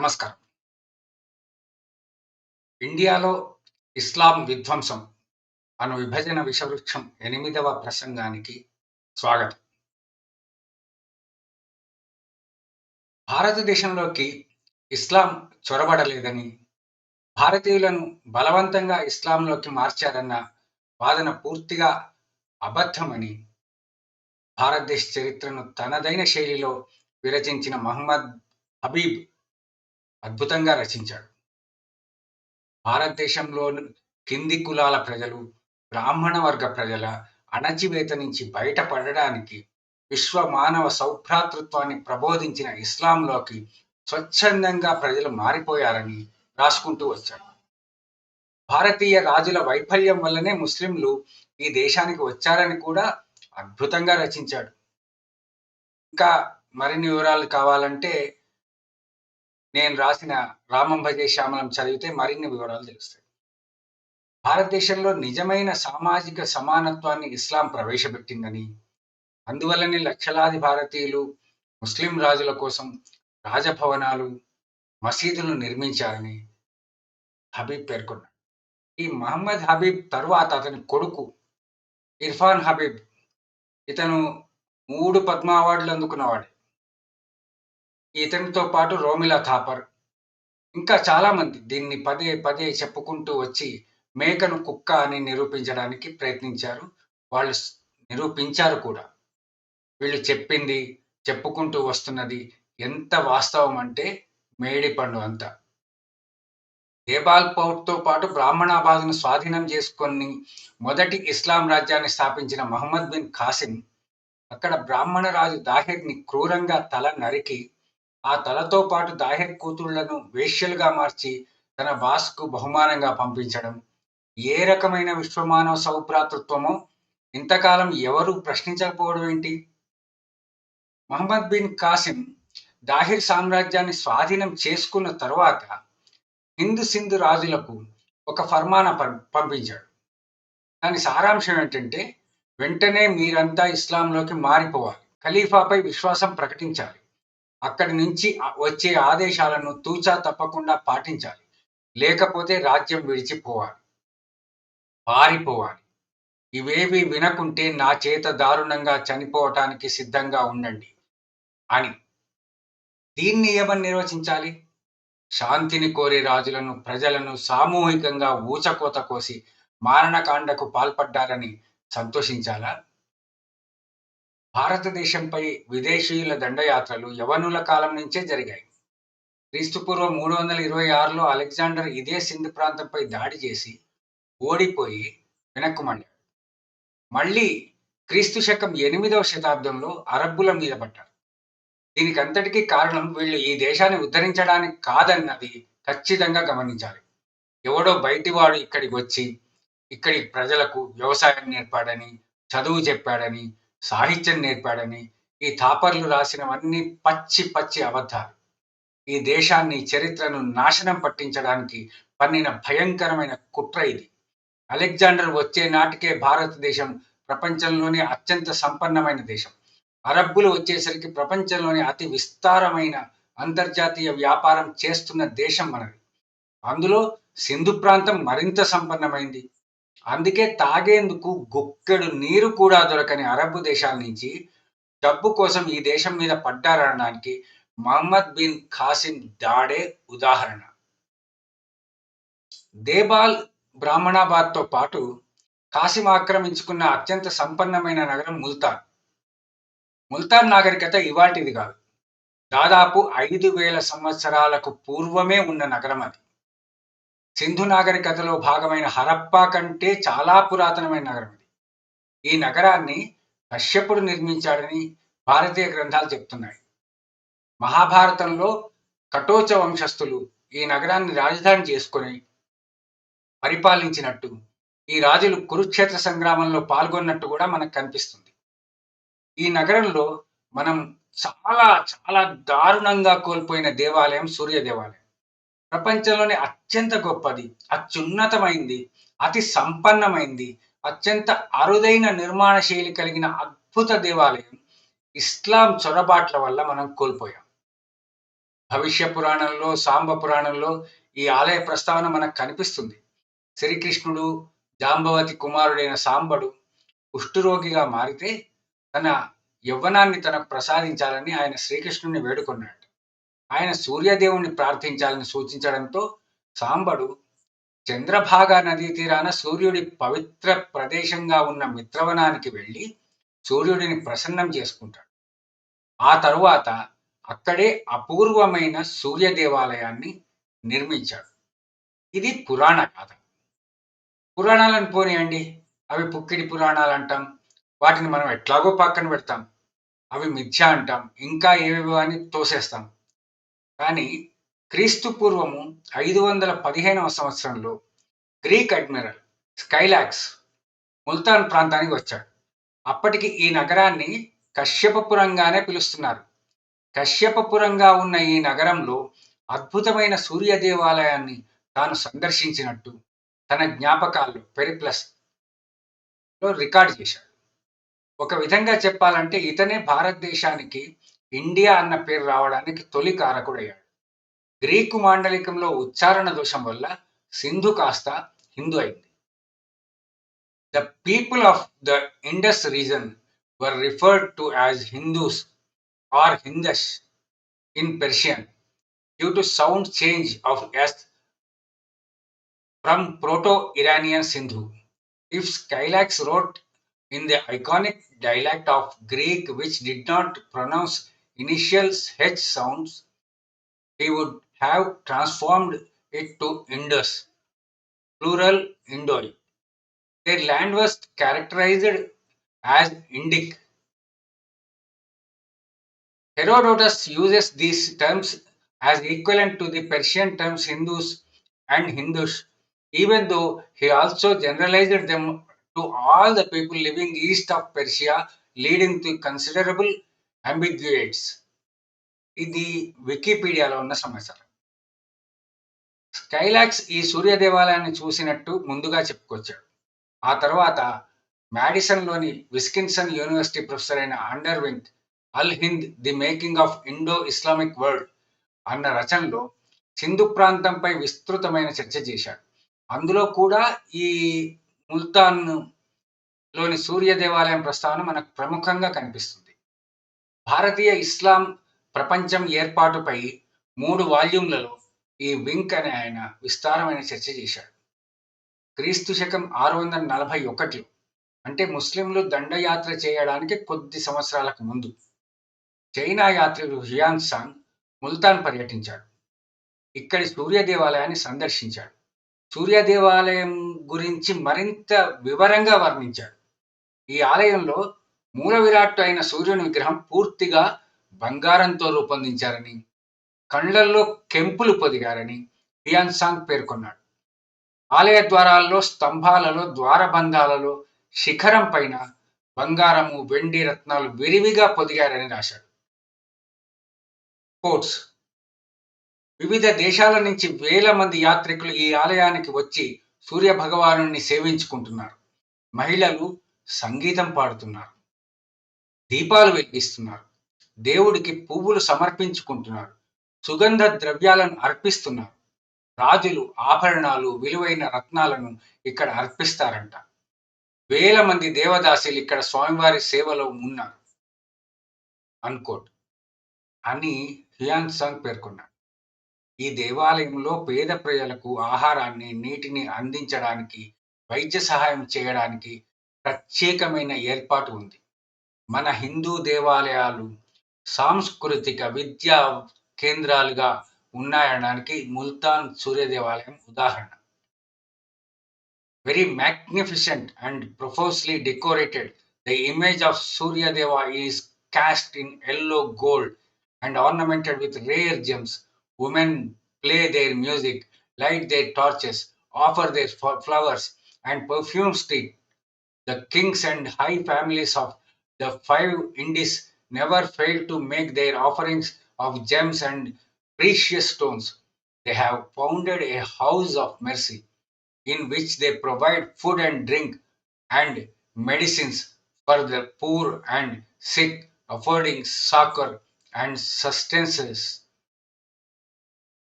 నమస్కారం. ఇండియాలో ఇస్లాం విధ్వంసం అను విభజన విషవృక్షం ఎనిమిదవ ప్రసంగానికి స్వాగతం. భారతదేశంలోకి ఇస్లాం చొరబడలేదని, భారతీయులను బలవంతంగా ఇస్లాంలోకి మార్చారన్న వాదన పూర్తిగా అబద్ధమని భారతదేశ చరిత్రను తనదైన శైలిలో విరచించిన మహమ్మద్ హబీబ్ అద్భుతంగా రచించాడు. భారతదేశంలో కింది కులాల ప్రజలు, బ్రాహ్మణ వర్గ ప్రజల అణచివేత నుంచి బయటపడడానికి విశ్వ మానవ సౌభ్రాతృత్వాన్ని ప్రబోధించిన ఇస్లాంలోకి స్వచ్ఛందంగా ప్రజలు మారిపోయారని రాసుకుంటూ వచ్చారు భారతీయ రాజుల వైఫల్యం వల్లనే ముస్లింలు ఈ దేశానికి వచ్చారని కూడా అద్భుతంగా రచించాడు. ఇంకా మరిన్ని వివరాలు కావాలంటే నేను రాసిన రామం భజే శ్యామలం చదివితే మరిన్ని వివరాలు తెలుస్తాయి. భారతదేశంలో నిజమైన సామాజిక సమానత్వాన్ని ఇస్లాం ప్రవేశపెట్టిందని, అందువల్లనే లక్షలాది భారతీయులు ముస్లిం రాజుల కోసం రాజభవనాలు, మసీదులు నిర్మించారని హబీబ్ పేర్కొన్నాడు. ఈ మహమ్మద్ హబీబ్ తరువాత అతని కొడుకు ఇర్ఫాన్ హబీబ్ ఇతను మూడు పద్మ అవార్డులు అందుకున్నవాడే. ఇతనితో పాటు రోమిలా థాపర్ ఇంకా చాలామంది దీన్ని పదే పదే చెప్పుకుంటూ వచ్చి మేకను కుక్క అని నిరూపించడానికి ప్రయత్నించారు. వాళ్ళు నిరూపించారు కూడా. వీళ్ళు చెప్పింది చెప్పుకుంటూ వస్తున్నది ఎంత వాస్తవం అంటే మేడిపండు అంత. దేబాల్ పౌర్తో పాటు బ్రాహ్మణాబాద్ను స్వాధీనం చేసుకొని మొదటి ఇస్లాం రాజ్యాన్ని స్థాపించిన మహమ్మద్ బిన్ ఖాసిం అక్కడ బ్రాహ్మణ రాజు దాహిర్ని క్రూరంగా తల నరికి ఆ తలతో పాటు దాహిర్ కూతుళ్ళను వేష్యలుగా మార్చి తన బాస్కు బహుమానంగా పంపించడం. ఏ రకమైన విశ్వమానవ సౌభ్రాతృత్వమో ఇంతకాలం ఎవరు ప్రశ్నించకపోవడం ఏంటి? మహమ్మద్ బిన్ కాసిం దాహిర్ సామ్రాజ్యాన్ని స్వాధీనం చేసుకున్న తరువాత హిందూ సింధు రాజులకు ఒక ఫర్మాన పంపించాడు. దాని సారాంశం ఏంటంటే వెంటనే మీరంతా ఇస్లాంలోకి మారిపోవాలి. ఖలీఫాపై విశ్వాసం ప్రకటించాలి. అక్కడి నుంచి వచ్చే ఆదేశాలను తూచా తప్పకుండా పాటించాలి. లేకపోతే రాజ్యం విడిచిపోవాలి. పారిపోవాలి. ఇవేవి వినకుంటే నా చేత దారుణంగా చనిపోవటానికి సిద్ధంగా ఉండండి అని. దీన్ని ఏమని నిర్వచించాలి? శాంతిని కోరే రాజులను ప్రజలను సామూహికంగా ఊచకోత కోసి మారణకాండకు పాల్పడ్డారని సంతోషించాలా? భారతదేశంపై విదేశీయుల దండయాత్రలు యవనుల కాలం నుంచే జరిగాయి. క్రీస్తుపూర్వం మూడు వందల ఇరవై ఆరులో అలెగ్జాండర్ ఇదే సింధు ప్రాంతంపై దాడి చేసి ఓడిపోయి వెనక్కుమన్నాడు మళ్ళీ క్రీస్తు శకం ఎనిమిదవ శతాబ్దంలో అరబ్బుల మీద పడ్డారు దీనికి అంతటికీ కారణం వీళ్ళు ఈ దేశాన్ని ఉద్ధరించడానికి కాదన్నది ఖచ్చితంగా గమనించాలి. ఎవడో బయటివాడు ఇక్కడికి వచ్చి ఇక్కడి ప్రజలకు వ్యవసాయం నేర్పాడని చదువు చెప్పాడని సాహిత్యం నేర్పాడని ఈ థాపర్లు రాసినవన్నీ పచ్చి పచ్చి అబద్ధాలు. ఈ దేశాన్ని చరిత్రను నాశనం పట్టించడానికి పన్నిన భయంకరమైన కుట్ర ఇది. అలెగ్జాండర్ వచ్చే నాటికే భారతదేశం ప్రపంచంలోనే అత్యంత సంపన్నమైన దేశం. అరబ్బులు వచ్చేసరికి ప్రపంచంలోనే అతి విస్తారమైన అంతర్జాతీయ వ్యాపారం చేస్తున్న దేశం మనది. అందులో సింధు ప్రాంతం మరింత సంపన్నమైంది. అందుకే తాగేందుకు గుక్కెడు నీరు కూడా దొరకని అరబ్ దేశాల నుంచి డబ్బు కోసం ఈ దేశం మీద పడ్డారనడానికి మహమ్మద్ బిన్ ఖాసిం దాడే ఉదాహరణ. దేబాల్ బ్రాహ్మణాబాద్తో పాటు కాసిం ఆక్రమించుకున్న అత్యంత సంపన్నమైన నగరం ముల్తాన్. ముల్తాన్ నాగరికత ఇవాటిది కాదు. దాదాపు ఐదు వేల సంవత్సరాలకు పూర్వమే ఉన్న నగరం అది. సింధు నాగరికతలో భాగమైన హరప్పా కంటే చాలా పురాతనమైన నగరం ఇది. ఈ నగరాన్ని కశ్యపుడు నిర్మించాడని భారతీయ గ్రంథాలు చెప్తున్నాయి. మహాభారతంలో కటోచ వంశస్థులు ఈ నగరాన్ని రాజధాని చేసుకొని పరిపాలించినట్టు ఈ రాజులు కురుక్షేత్ర సంగ్రామంలో పాల్గొన్నట్టు కూడా మనకు కనిపిస్తుంది. ఈ నగరంలో మనం చాలా చాలా దారుణంగా కోల్పోయిన దేవాలయం సూర్య దేవాలయం. ప్రపంచంలోనే అత్యంత గొప్పది అత్యున్నతమైంది అతి సంపన్నమైంది అత్యంత అరుదైన నిర్మాణ శైలి కలిగిన అద్భుత దేవాలయం ఇస్లాం చొరబాట్ల వల్ల మనం కోల్పోయాం. భవిష్య పురాణంలో సాంబ పురాణంలో ఈ ఆలయ ప్రస్తావన మనకు కనిపిస్తుంది. శ్రీకృష్ణుడు జాంబవతి కుమారుడైన సాంబడు కుష్ఠరోగిగా మారితే తన యవ్వనాన్ని తనకు ప్రసాదించాలని ఆయన శ్రీకృష్ణుని వేడుకున్నాడు. ఆయన సూర్యదేవుణ్ణి ప్రార్థించాలని సూచించడంతో సాంబడు చంద్రభాగా నదీ తీరాన సూర్యుడి పవిత్ర ప్రదేశంగా ఉన్న మిత్రవనానికి వెళ్ళి సూర్యుడిని ప్రసన్నం చేసుకుంటాడు. ఆ తరువాత అక్కడే అపూర్వమైన సూర్య దేవాలయాన్ని నిర్మించాడు. ఇది పురాణ కథ పురాణాలను పోనీయండి. అవి పుక్కిడి పురాణాలు అంటాం. వాటిని మనం ఎట్లాగో పక్కన పెడతాం. అవి మిథ్య అంటాం. ఇంకా ఏవేవో అని తోసేస్తాం. కానీ క్రీస్తు పూర్వము ఐదు వందల పదిహేనవ సంవత్సరంలో గ్రీక్ అడ్మిరల్ స్కైలాక్స్ ముల్తాన్ ప్రాంతానికి వచ్చాడు. అప్పటికి ఈ నగరాన్ని కశ్యపపురంగానే పిలుస్తున్నారు. కశ్యపపురంగా ఉన్న ఈ నగరంలో అద్భుతమైన సూర్య దేవాలయాన్ని తాను సందర్శించినట్టు తన జ్ఞాపకాల్లో పెరిప్లస్లో రికార్డ్ చేశాడు. ఒక విధంగా చెప్పాలంటే ఇతనే భారతదేశానికి ఇండియా అన్న పేరు రావడానికి తొలి కారకుడయ్యాడు. గ్రీకు మాండలికంలో ఉచ్చారణ దోషం వల్ల సింధు కాస్త హిందూ అయింది. The people of the Indus region were referred to as Hindus or Hindus in Persian due to sound change of s from proto Iranian Sindhu. If Scylax wrote in the iconic dialect of Greek which did not pronounce initial H sounds, he would have transformed it to Indus, plural Indoi. Their land was characterized as Indic. Herodotus uses these terms as equivalent to the Persian terms Hindus and Hindush, even though he also generalized them to all the people living east of Persia, leading to considerable ambiguity ఇది వికీపీడియాలో ఉన్న సమాచారం. స్కైలాక్స్ ఈ సూర్య దేవాలయాన్ని చూసినట్టు ముందుగా చెప్పుకొచ్చాడు. ఆ తర్వాత మ్యాడిసన్లోని విస్కిన్సన్ యూనివర్సిటీ ప్రొఫెసర్ అయిన Andre Wink al Hind the making of Indo Islamic world అన్న రచనలో సింధు ప్రాంతంపై విస్తృతమైన చర్చ చేశాడు. అందులో కూడా ఈ ముల్తాన్లోని సూర్య దేవాలయం ప్రస్తావన మనకు ప్రముఖంగా కనిపిస్తుంది. భారతీయ ఇస్లాం ప్రపంచం ఏర్పాటుపై మూడు వాల్యూమ్లలో ఈ వింక్ అనే ఆయన విస్తారమైన చర్చ చేశాడు. క్రీస్తు శకం ఆరు వందల నలభై ఒకటిలో అంటే ముస్లింలు దండయాత్ర చేయడానికి కొద్ది సంవత్సరాలకు ముందు చైనా యాత్రికుడు హియాన్ సాంగ్ ముల్తాన్ పర్యటించాడు. ఇక్కడి సూర్య దేవాలయాన్ని సందర్శించాడు. సూర్య దేవాలయం గురించి మరింత వివరంగా వర్ణించాడు. ఈ ఆలయంలో మూల విరాట్టు అయిన సూర్యుని విగ్రహం పూర్తిగా బంగారంతో రూపొందించారని కళ్ళల్లో కెంపులు పొదిగారని హియాన్సాంగ్ పేర్కొన్నాడు. ఆలయ ద్వారాల్లో స్తంభాలలో ద్వారబంధాలలో శిఖరం పైన బంగారము వెండి రత్నాలు విరివిగా పొదిగారని రాశాడు. కోట్స్ వివిధ దేశాల నుంచి వేల మంది యాత్రికులు ఈ ఆలయానికి వచ్చి సూర్య భగవాను సేవించుకుంటున్నారు. మహిళలు సంగీతం పాడుతున్నారు. దీపాలు వెలిగిస్తున్నారు దేవుడికి పువ్వులు సమర్పించుకుంటున్నారు సుగంధ ద్రవ్యాలను అర్పిస్తున్నారు రాజులు ఆభరణాలు విలువైన రత్నాలను ఇక్కడ అర్పిస్తారంట. వేల మంది దేవదాసులు ఇక్కడ స్వామివారి సేవలో ఉన్నారు. అన్కోట్. అని హియాన్ సంగ్ పేర్కొన్నాడు. ఈ దేవాలయంలో పేద ప్రజలకు ఆహారాన్ని నీటిని అందించడానికి వైద్య సహాయం చేయడానికి ప్రత్యేకమైన ఏర్పాటు ఉంది. మన హిందూ దేవాలయాలు సాంస్కృతిక విద్యా కేంద్రాలుగా ఉన్నాయనడానికి ముల్తాన్ సూర్య దేవాలయం ఉదాహరణ. Very magnificent and profusely decorated the image of Suryadeva is cast in yellow gold and ornamented with rare gems women play their music light their torches offer their flowers and perfume street the kings and high families of the five Indies never fail to make their offerings of gems and precious stones. They have founded a house of mercy in which they provide food and drink and medicines for the poor and sick, affording succor and sustenance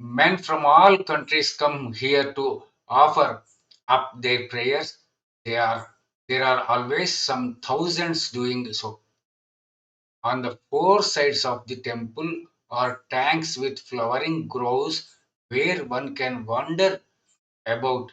men from all countries come here to offer up their prayers. They are there are always some thousands doing so. On the four sides of the temple are tanks with flowering groves where one can wander about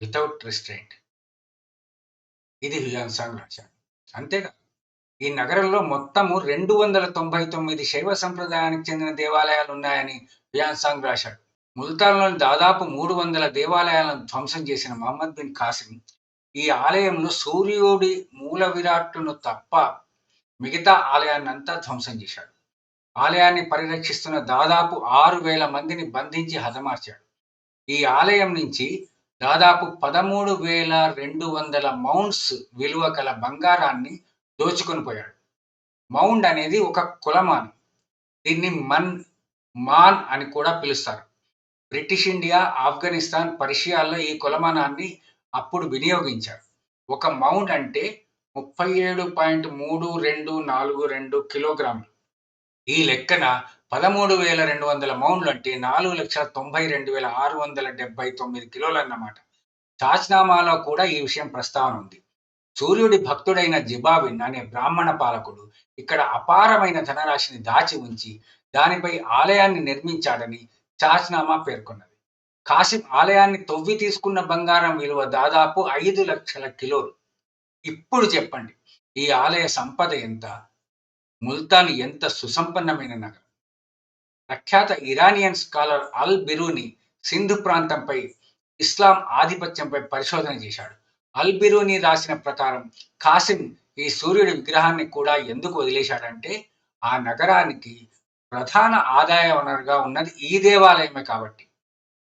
without restraint. ఇది హ్యూయాన్సాంగ్ రాశాడు అంతేగా ఈ నగరంలో మొత్తము రెండు వందల తొంభై తొమ్మిది శైవ సంప్రదాయానికి చెందిన దేవాలయాలు ఉన్నాయని హ్యూయాన్సాంగ్ రాశాడు ముల్తాన్లోని దాదాపు మూడు వందల దేవాలయాలను ధ్వంసం చేసిన మహమ్మద్ బిన్ ఖాసిం ఈ ఆలయంలో సూర్యుడి మూల విరాట్టును తప్ప మిగతా ఆలయాన్ని అంతా ధ్వంసం చేశాడు. ఆలయాన్ని పరిరక్షిస్తున్న దాదాపు ఆరు వేల మందిని బంధించి హతమార్చాడు. ఈ ఆలయం నుంచి దాదాపు పదమూడు వేల రెండు వందల మౌండ్స్ విలువ కల బంగారాన్ని దోచుకొని పోయాడు. మౌండ్ అనేది ఒక కులమానం. దీన్ని మన్ మాన్ అని కూడా పిలుస్తారు. బ్రిటిష్ ఇండియా ఆఫ్ఘనిస్తాన్ పర్షియాల్లో ఈ కులమానాన్ని అప్పుడు వినియోగించారు. ఒక మౌండ్ అంటే ముప్పై ఏడు పాయింట్ మూడు రెండు నాలుగు రెండు కిలోగ్రాములు. ఈ లెక్కన పదమూడు వేల రెండు వందల మౌండ్లు అంటే నాలుగు లక్షల తొంభై రెండు వేల ఆరు వందల డెబ్బై తొమ్మిది కిలోలు అన్నమాట చాచ్నామాలో కూడా ఈ విషయం ప్రస్తావన ఉంది. సూర్యుడి భక్తుడైన జిబావిన్ అనే బ్రాహ్మణ పాలకుడు ఇక్కడ అపారమైన ధనరాశిని దాచి ఉంచి దానిపై ఆలయాన్ని నిర్మించాడని చాచ్నామా పేర్కొన్నది. కాసిం ఆలయాన్ని తవ్వి తీసుకున్న బంగారం విలువ దాదాపు ఐదు లక్షల కిలోలు. ఇప్పుడు చెప్పండి ఈ ఆలయ సంపద ఎంత? ముల్తాన్ ఎంత సుసంపన్నమైన నగరం? ప్రఖ్యాత Iranian scholar al Biruni Sindhu ప్రాంతంపై ఇస్లాం ఆధిపత్యంపై పరిశోధన చేశాడు. అల్ బిరూని రాసిన ప్రకారం కాసిం ఈ సూర్యుడి విగ్రహాన్ని కూడా ఎందుకు వదిలేశాడంటే ఆ నగరానికి ప్రధాన ఆదాయ వనరుగా ఉన్నది ఈ దేవాలయమే కాబట్టి.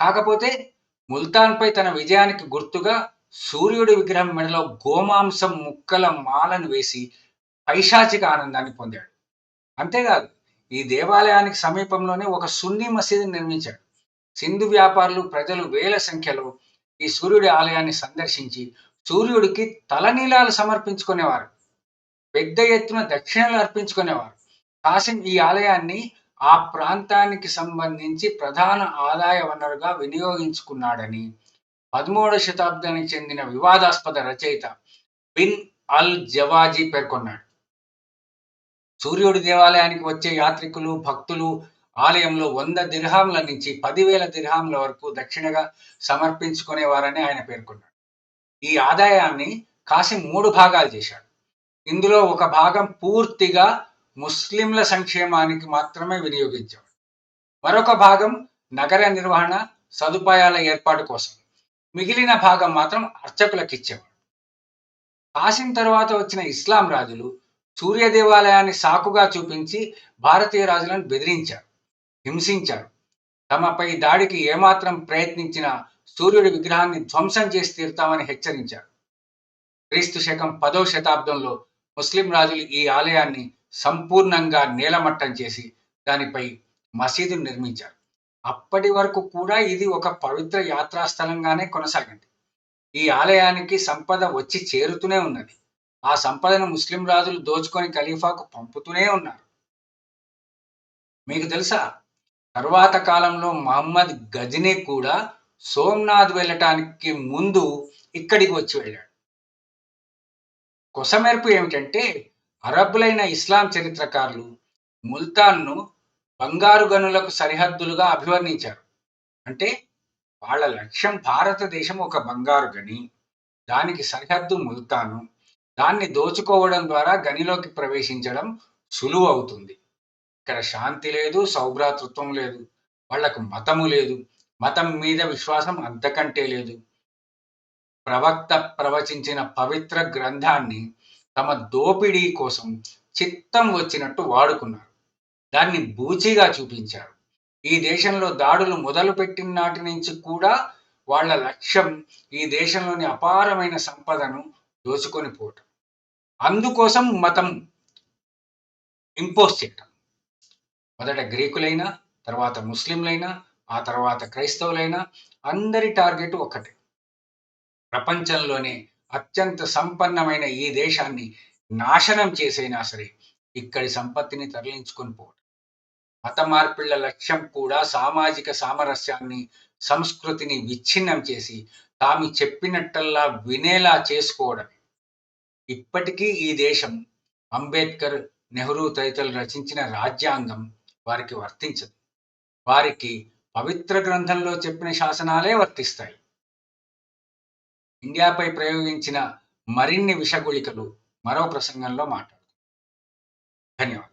కాకపోతే ముల్తాన్పై తన విజయానికి గుర్తుగా సూర్యుడి విగ్రహం మెడలో గోమాంసం ముక్కల మాలను వేసి పైశాచిక ఆనందాన్ని పొందాడు. అంతేకాదు ఈ దేవాలయానికి సమీపంలోనే ఒక సున్నీ మసీదు నిర్మించాడు. సింధు వ్యాపారులు ప్రజలు వేల సంఖ్యలో ఈ సూర్యుడి ఆలయాన్ని సందర్శించి సూర్యుడికి తలనీలాలు సమర్పించుకునేవారు. పెద్ద ఎత్తున దక్షిణలు అర్పించుకునేవారు. కాసిం ఈ ఆలయాన్ని ఆ ప్రాంతానికి సంబంధించి ప్రధాన ఆదాయ వనరుగా వినియోగించుకున్నాడని పదమూడవ శతాబ్దానికి చెందిన వివాదాస్పద రచయిత బిన్ అల్ జవాజీ పేర్కొన్నాడు. సూర్యుడి దేవాలయానికి వచ్చే యాత్రికులు భక్తులు ఆలయంలో వంద దిర్హాంల నుంచి పదివేల దిర్హాంల వరకు దక్షిణగా సమర్పించుకునేవారని ఆయన పేర్కొన్నాడు. ఈ ఆదాయాన్ని కాసిం మూడు భాగాలు చేశాడు. ఇందులో ఒక భాగం పూర్తిగా ముస్లింల సంక్షేమానికి మాత్రమే వినియోగించాడు మరొక భాగం నగర నిర్వహణ సదుపాయాల ఏర్పాటు కోసం. మిగిలిన భాగం మాత్రం అర్చకులకు ఇచ్చేవాడు కాసిం తర్వాత వచ్చిన ఇస్లాం రాజులు సూర్య దేవాలయాన్ని సాకుగా చూపించి భారతీయ రాజులను బెదిరించారు హింసించారు. తమపై దాడికి ఏమాత్రం ప్రయత్నించిన సూర్యుడి విగ్రహాన్ని ధ్వంసం చేసి తీరుతామని హెచ్చరించారు. క్రీస్తు శకం పదో శతాబ్దంలో ముస్లిం రాజులు ఈ ఆలయాన్ని సంపూర్ణంగా నేలమట్టం చేసి దానిపై మసీదును నిర్మించారు. అప్పటి వరకు కూడా ఇది ఒక పవిత్ర యాత్రాస్థలంగానే కొనసాగింది. ఈ ఆలయానికి సంపద వచ్చి చేరుతూనే ఉన్నది. ఆ సంపదను ముస్లిం రాజులు దోచుకొని ఖలీఫాకు పంపుతూనే ఉన్నారు. మీకు తెలుసా? తరువాత కాలంలో మహమ్మద్ గజనీ కూడా సోమనాథ్ వెళ్ళటానికి ముందు ఇక్కడికి వచ్చి వెళ్ళాడు. కొసమెరుపు ఏమిటంటే అరబ్బులైన ఇస్లాం చరిత్రకారులు ముల్తాన్ను బంగారు గనులకు సరిహద్దులుగా అభివర్ణించారు. అంటే వాళ్ళ లక్ష్యం భారతదేశం ఒక బంగారు గని. దానికి సరిహద్దు ముల్తాను. దాన్ని దోచుకోవడం ద్వారా గనిలోకి ప్రవేశించడం సులువు అవుతుంది. ఇక్కడ శాంతి లేదు సౌభ్రాతృత్వం లేదు. వాళ్ళకు మతము లేదు. మతం మీద విశ్వాసం అంతకంటే లేదు. ప్రవక్త ప్రవచించిన పవిత్ర గ్రంథాన్ని తమ దోపిడీ కోసం చిత్తం వచ్చినట్టు వాడుకున్నారు. దాన్ని బూచిగా చూపించారు. ఈ దేశంలో దాడులు మొదలుపెట్టిన నాటి నుంచి కూడా వాళ్ళ లక్ష్యం ఈ దేశంలోని అపారమైన సంపదను దోచుకొని పోవటం. అందుకోసం మతం ఇంపోజ్ చేయటం. మొదట గ్రీకులైనా తర్వాత ముస్లింలైనా ఆ తర్వాత క్రైస్తవులైనా అందరి టార్గెట్ ఒకటే ప్రపంచంలోనే అత్యంత సంపన్నమైన ఈ దేశాన్ని నాశనం చేసైనా సరే ఇక్కడి సంపత్తిని తరలించుకొని పోవడం మత మార్పిళ్ళ లక్ష్యం కూడా సామాజిక సామరస్యాన్ని సంస్కృతిని విచ్ఛిన్నం చేసి తాము చెప్పినట్టల్లా వినేలా చేసుకోవడం ఇప్పటికీ ఈ దేశం అంబేద్కర్ నెహ్రూ తదితరులు రచించిన రాజ్యాంగం వారికి వర్తించదు. వారికి పవిత్ర గ్రంథంలో చెప్పిన శాసనాలే వర్తిస్తాయి. ఇండియాపై ప్రయోగించిన మరిన్ని విషగుళికలు మరో ప్రసంగంలో మాట్లాడు ధన్యవాదాలు.